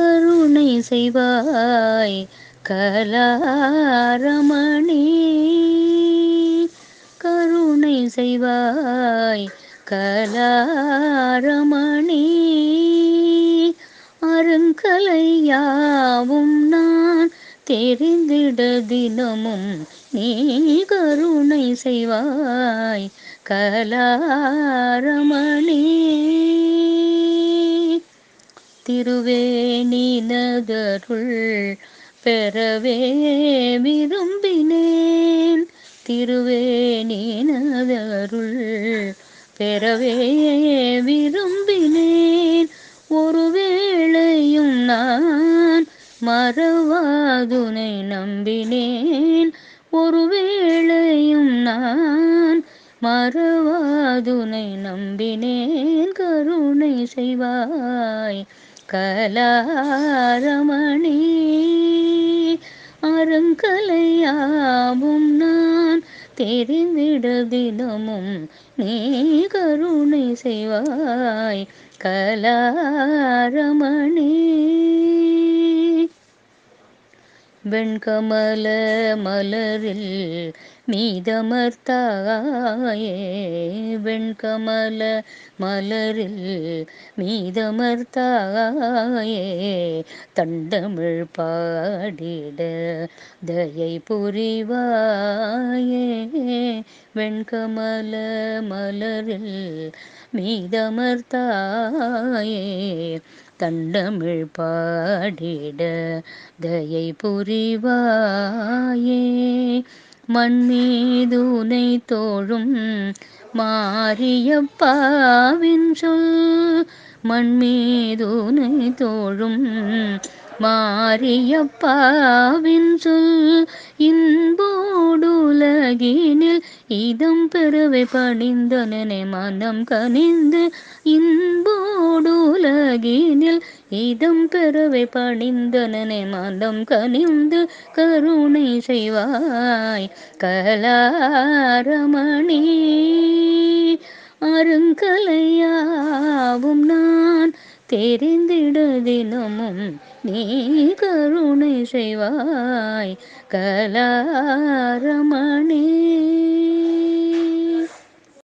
கருணை செய்வாய் கலாரமணி. கருணை செய்வாய் கலாரமணி. அருங்கலையாவும் நான் தெரிந்திட தினமும் நீ கருணை செய்வாய் கலாரமணி. திருவேணினதருள் பெறவே விரும்பினேன். திருவேணினதருள் பெறவே விரும்பினேன். ஒருவேளையும் நான் மறவாதுனை நம்பினேன். ஒருவேளையும் நான் மறவாதுனை நம்பினேன். கருணை செய்வாய். கலாரமணி. அருங்கலையாவும் நான் தெரிந்திட தினமும் நீ கருணை செய்வாய். கலாரமணி. வெண்கமல மலரில் மீதமர்த்தாயே. வெண்கமல மலரில் மீதமர்த்தாயே. தண்டமிழ் பாடிட தயை புரிவாயே. வெண்கமல மலரில் மீதமர்த்தாயே. தண்டமிழ் பாடிட தயை புரிவாயே. மண்மீதுனை தோழும் மாரியப்பாவின் சொல் மண்மீதுனை தோழும் மாரியப்பாவின் சொல் இன்போடுலகினில் இதோ இதம் பெறவே பணிந்தனே மனம் கனிந்து இன்போடுலகினில் இதம் பெறவே பணிந்தனே மனம் கனிந்து கருணை செய்வாய் கலாரமணி. அருங்கலையாவும் நான் தெரிந்திட தினமும் நீ கருணை செய்வாய் கலாரமணி.